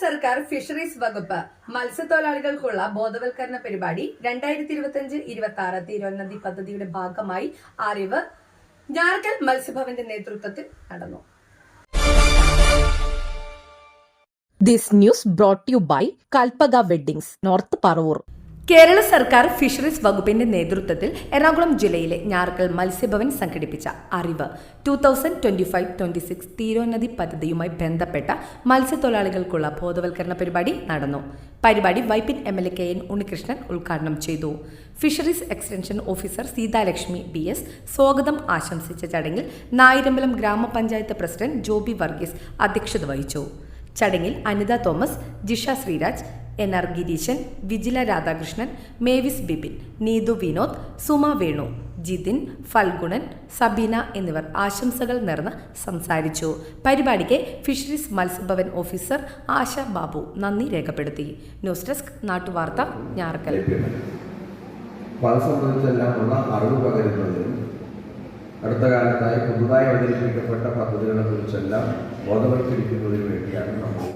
സർക്കാർ ഫിഷറീസ് വകുപ്പ് മത്സ്യത്തൊഴിലാളികൾക്കുള്ള ബോധവൽക്കരണ പരിപാടി രണ്ടായിരത്തി ഇരുപത്തിയഞ്ച് ഇരുപത്തി ആറ് തിരുവനന്തപുരം പദ്ധതിയുടെ ഭാഗമായി അറിവ് ഞാർക്കൽ മത്സ്യഭവന്റെ നേതൃത്വത്തിൽ നടന്നു this news brought you by by Kalpaga north Paravur. Kerala സർക്കാർ ഫിഷറീസ് വകുപ്പിന്റെ നേതൃത്വത്തിൽ എറണാകുളം ജില്ലയിലെ ഞാർക്കൽ മത്സ്യഭവൻ സംഘടിപ്പിച്ച അറിവ്. Two thousand twenty five twenty six Theeronnathi പദ്ധതിയുമായി ബന്ധപ്പെട്ട മത്സ്യത്തൊഴിലാളികൾക്കുള്ള ബോധവൽക്കരണ പരിപാടി നടന്നു. പരിപാടി Vypin M L A K N Unnikrishnan ഉദ്ഘാടനം ചെയ്തു. Fisheries extension officer Seethalakshmi B S സ്വാഗതം ആശംസിച്ച ചടങ്ങിൽ നായിരമ്പലം ഗ്രാമപഞ്ചായത്ത് പ്രസിഡന്റ് ജോബി വർഗീസ് അധ്യക്ഷത വഹിച്ചു. ചടങ്ങിൽ Anitha Thomas Jisha Sreeraj N R Gireesan Vijila Radhakrishnan Mavis Bibin Neethu Vinod Suma Venu Jithin Falgunan Sabeena എന്നിവർ ആശംസകൾ നേർന്ന് സംസാരിച്ചു. പരിപാടിക്ക് ഫിഷറീസ് മത്സ്യഭവൻ ഓഫീസർ ആശ ബാബു നന്ദി രേഖപ്പെടുത്തി. ന്യൂസ് ഡെസ്ക് നാട്ടുവാർത്ത ഞാർക്കൽ അടുത്ത കാലത്തായി പുതുതായി അവതരിപ്പിക്കപ്പെട്ട പദ്ധതികളെ കുറിച്ചെല്ലാം ബോധവൽക്കരിക്കുന്നതിന് വേണ്ടിയാണ് നമ്മൾ